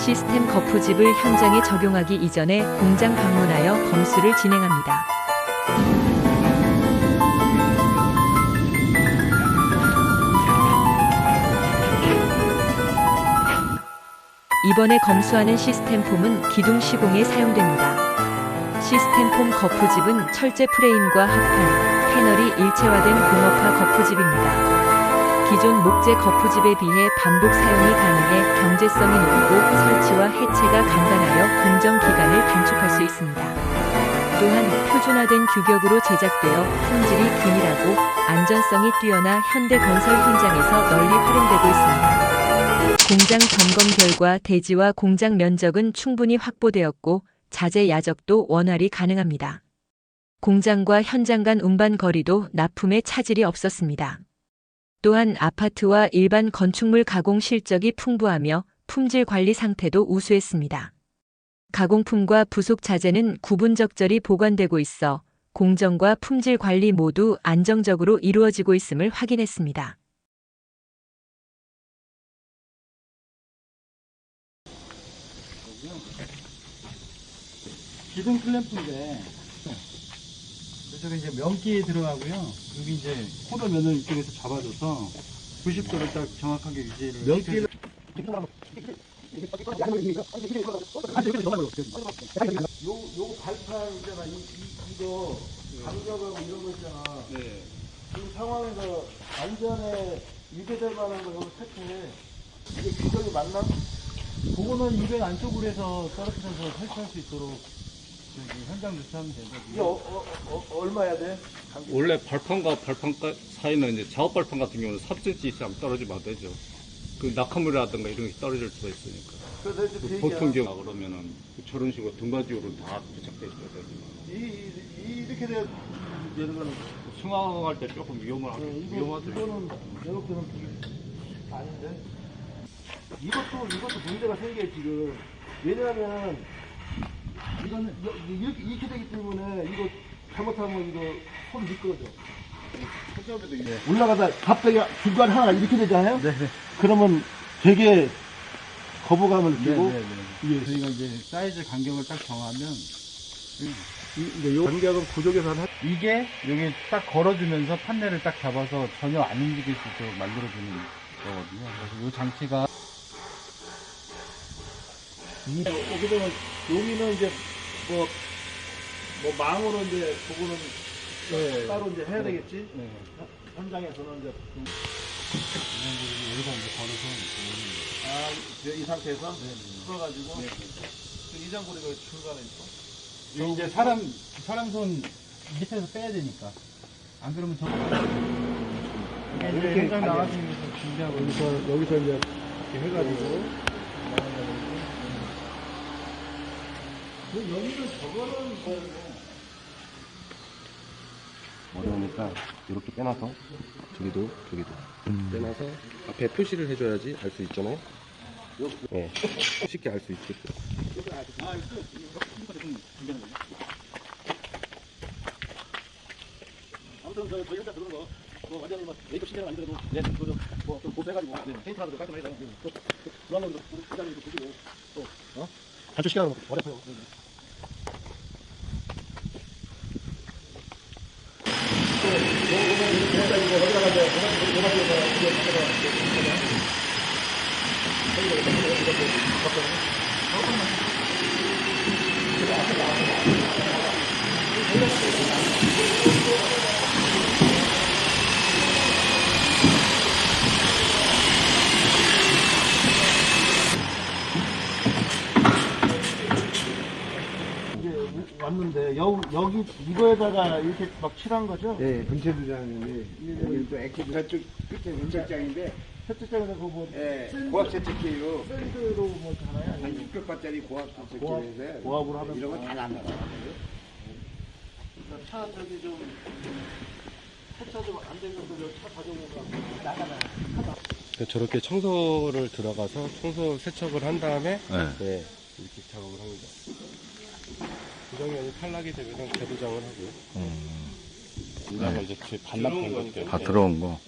시스템 거푸집을 현장에 적용하기 이전에 공장 방문하여 검수를 진행합니다. 이번에 검수하는 시스템 폼은 기둥 시공에 사용됩니다. 시스템 폼 거푸집은 철제 프레임과 합판, 패널이 일체화된 공업화 거푸집입니다. 기존 목재 거푸집에 비해 반복 사용이 가능해 경제성이 높고 설치와 해체가 간단하여 공정 기간을 단축할 수 있습니다. 또한 표준화된 규격으로 제작되어 품질이 균일하고 안전성이 뛰어나 현대 건설 현장에서 널리 활용되고 있습니다. 공장 점검 결과 대지와 공장 면적은 충분히 확보되었고 자재 야적도 원활히 가능합니다. 공장과 현장 간 운반 거리도 납품에 차질이 없었습니다. 또한 아파트와 일반 건축물 가공 실적이 풍부하며 품질 관리 상태도 우수했습니다. 가공품과 부속 자재는 구분 적절히 보관되고 있어 공정과 품질 관리 모두 안정적으로 이루어지고 있음을 확인했습니다. 기둥 클램프인데 그래서 이제 면기 들어가고요. 여기 이제 코너 면을 이쪽에서 잡아줘서 90도를 딱 정확하게 유지를 면기를 요, 요 발판 있잖아. 이, 이, 이거, 간격하고 이런 거 있잖아. 네. 이 상황에서 안전에 유배될 만한 거 여기 설치해. 이게 규정이 맞나? 그거는 200 안쪽으로 해서 떨어뜨려서 설치할 수 있도록 저기 현장 조치하면 되죠. 이게 어, 어, 어, 어, 얼마야 돼? 간격. 원래 발판과 발판 가- 사이는 이제 작업 발판 같은 경우는 3cm 이상 떨어지면 안 되죠. 그 낙하물이라든가 이런 게 떨어질 수가 있으니까. 그래서 이제 그그 보통. 경우 그러면은 저런 식으로 등받이로 다 부착돼 있어야 되지만 이, 이, 이, 이렇게 돼. 얘는 거는. 승하할 때 조금 위험을 어, 이거, 위험하죠. 이거는, 이렇게는 아닌데. 이것도, 이것도 문제가 생겨, 지금. 왜냐하면, 이거는, 여- 이렇게, 이렇게 되기 때문에, 이거 잘못하면 이거 손 미끄러져. 올라가다 갑자기 중간에 하나 이렇게 되잖아요? 네, 네. 그러면 되게 거부감을 네, 느끼고, 네, 네. 예. 저희가 이제 사이즈 간격을 딱 정하면 이- 이제 요 간격은 부족해서 한 이게 여기 딱 걸어주면서 판넬을 딱 잡아서 전혀 안 움직일 수 있도록 만들어주는 거거든요. 그래서 이 장치가 이, 여기 보면, 여기는 이제, 뭐, 뭐, 망으로 이제, 그거는 네. 따로 이제 해야 되겠지? 네. 현장에서는 이제, 좀- 여기서 이제 걸어서 아, 이, 이 상태에서? 풀어가지고, 그 이장고리가 중간에 있어. 여기 이제 사람 사람 손 밑에서 빼야 되니까 안 그러면 저 이제 이렇게 위해서 준비하고 여기서, 여기서 이제, 이렇게 해가지고. 그 여기는 저거는, 어려우니까 이렇게 빼놔서 저기도 저기도 빼놔서 앞에 표시를 해줘야지 알 수 있잖아요. 예, 쉽게 알 수 있게끔. 아무튼 저, 저희 현장 들어온 거, 뭐 완전히 뭐 메이크업 시대는 아니더라도, 네, 그거 뭐좀 보수해가지고, 네, 페인트라도 깔끔하게 해서, 또, 또, 중앙으로 현장도 보시고, 또, 어? 단축 시간은 어렵고요. 이제 왔는데, 여, 여기, 이거에다가 이렇게 막 칠한 거죠? 네, 분체도장인데 여기 또 액티브 저쪽 끝에 분체장인데 세트장에서 그거 뭐, 예, 샌드- 고압 세척기로 샌드로 뭐 하나요? 한 600바짜리 고압 고압, 세척기인데 고압 으로 하면 이런 건다 난다. 차 저기 좀 세차 좀 안 되면 그차 가져오고 나가나요? 그러니까 저렇게 청소를 들어가서 청소 세척을 한 다음에 네, 이렇게 작업을 합니다. 부정면이 탈락이 되면 재도장을 하고요. 그다음에 이제 제 반납된 것들 다 들어온 거.